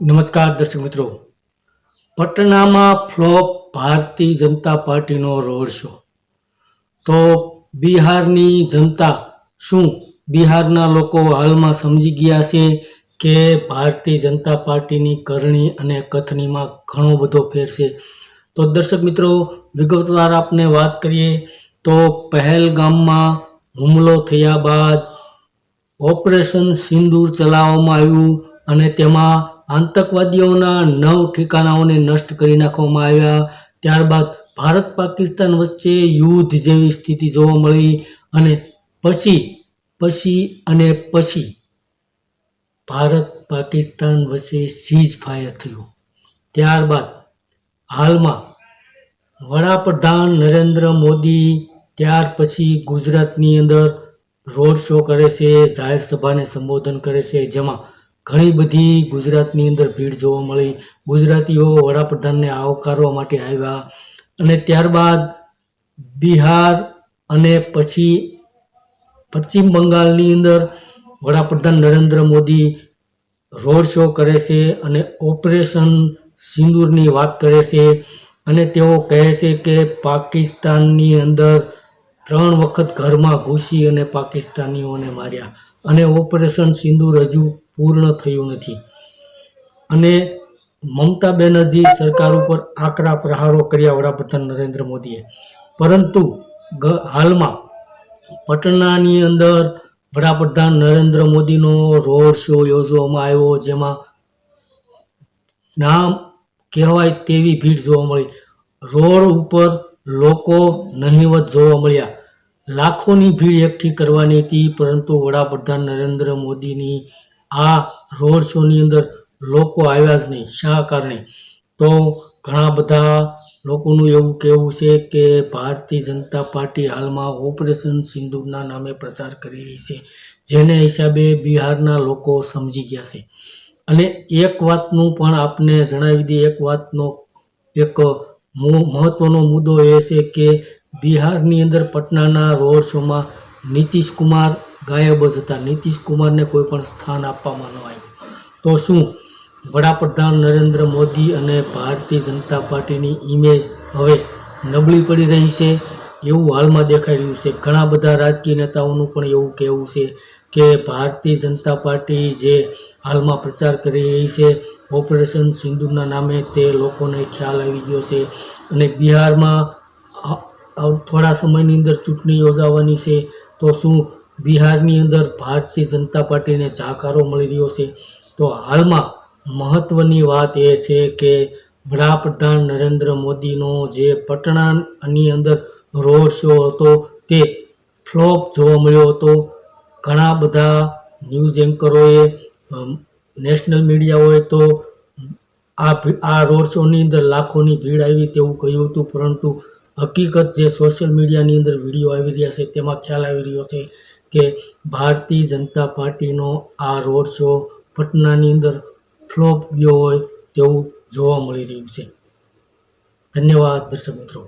નમસ્કાર દર્શક મિત્રો. પટનામાં ફ્લોપ ભારતીય જનતા પાર્ટીનો રોડ શો. તો બિહારની જનતા શું? બિહારના લોકો હાલમાં સમજી ગયા છે કે ભારતીય જનતા પાર્ટીની કરણી અને કથનીમાં ઘણો બધો ફેર છે. તો દર્શક મિત્રો, વિગતવાર આપને વાત કરીએ તો પહેલગામમાં હુમલો થયા બાદ ઓપરેશન સિંદૂર ચલાવવામાં આવ્યું અને તેમાં આતંકવાદીઓના નવ ઠેકાણાઓને નષ્ટ કરી નાખવામાં આવ્યા. ત્યારબાદ ભારત પાકિસ્તાન વચ્ચે યુદ્ધ જેવી સ્થિતિ જોવા મળી અને પછી પછી અને પછી ભારત પાકિસ્તાન વચ્ચે સીઝ ફાયર થયું. ત્યારબાદ હાલમાં વડાપ્રધાન નરેન્દ્ર મોદી ત્યાર પછી ગુજરાતની અંદર રોડ શો કરે છે, જાહેર સભાને સંબોધન કરે છે, જેમાં ઘણી બધી ગુજરાતની અંદર ભીડ જોવા મળી. ગુજરાતીઓ વડાપ્રધાનને આવકારવા માટે આવ્યા અને ત્યારબાદ બિહાર અને પછી પશ્ચિમ બંગાળની અંદર વડાપ્રધાન નરેન્દ્ર મોદી રોડ શો કરે છે અને ઓપરેશન સિંદૂરની વાત કરે છે અને તેઓ કહે છે કે પાકિસ્તાનની અંદર ત્રણ વખત ઘરમાં ઘૂસી અને પાકિસ્તાનીઓને માર્યા અને ઓપરેશન સિંદૂર હજુ પૂર્ણ થયું નથી. અને મમતા બેનર્જી સરકાર ઉપર આકરા પ્રહારો કર્યા વડાપ્રધાન નરેન્દ્ર મોદીએ. પરંતુ હાલમાં પટનાની અંદર વડાપ્રધાન નરેન્દ્ર મોદીનો રોડ શો યોજવામાં આવ્યો જેમાં નામ કહેવાય તેવી ભીડ જોવા મળી. રોડ ઉપર લોકો નહીવત જોવા મળ્યા. લાખોની ભીડ એકઠી કરવાની હતી, પરંતુ વડાપ્રધાન નરેન્દ્ર મોદીની આ રોડ શોની અંદર લોકો આવ્યા જ નહીં. શા કારણે? તો ઘણા બધા લોકોનું એવું કહેવું છે કે ભારતીય જનતા પાર્ટી હાલમાં ઓપરેશન સિંદૂરના નામે પ્રચાર કરી રહી છે. જેને હિસાબે બિહારના લોકો સમજી ગયા છે. અને એક વાતનું પણ આપને જણાવી દઈએ. એક વાતનો એક મહત્વનો મુદ્દો એ છે કે બિહારની અંદર પટનાના રોડ શોમાં નીતિશ કુમાર ગાયબ જ હતા. નીતિશ કુમારને કોઈ પણ સ્થાન આપવામાં ન આવ્યું. તો શું? વડાપ્રધાન નરેન્દ્ર મોદી અને ભારતીય જનતા પાર્ટીની ઇમેજ હવે નબળી પડી રહી છે. એવું હાલમાં દેખાઈ રહ્યું છે. ઘણા બધા રાજકીય નેતાઓનું પણ એવું કહેવું છે કે ભારતીય જનતા પાર્ટી જે હાલમાં પ્રચાર કરી રહી છે, ઓપરેશન સિંધુના નામે તે લોકોને ખ્યાલ આવી ગયો છે. અને બિહારમાં થોડા સમયની અંદર ચૂંટણી યોજાવાની છે. તો શું બિહારની અંદર ભારતીય જનતા પાર્ટીને જાકારો મળી રહ્યો છે. તો હાલમાં મહત્ત્વની વાત એ છે કે વડાપ્રધાન નરેન્દ્ર મોદીનો જે પટનાની અંદર રોડ શો હતો તે ફ્લોપ જોવા મળ્યો હતો. ઘણા બધા ન્યૂઝ એન્કરોએ નેશનલ મીડિયાઓએ તો આ આ રોડ શોની અંદર લાખોની ભીડ આવી તેવું કહ્યું હતું. પરંતુ હકીકત જે સોશિયલ મીડિયાની અંદર વીડિયો આવી રહ્યા છે તેમાં ખ્યાલ આવી રહ્યો છે. કે ભારતીય જનતા પાર્ટીનો આ રોડ શો પટનાની અંદર ફ્લોપ ગયો હોય તેવું જોવા મળી રહ્યું છે. ધન્યવાદ દર્શક મિત્રો.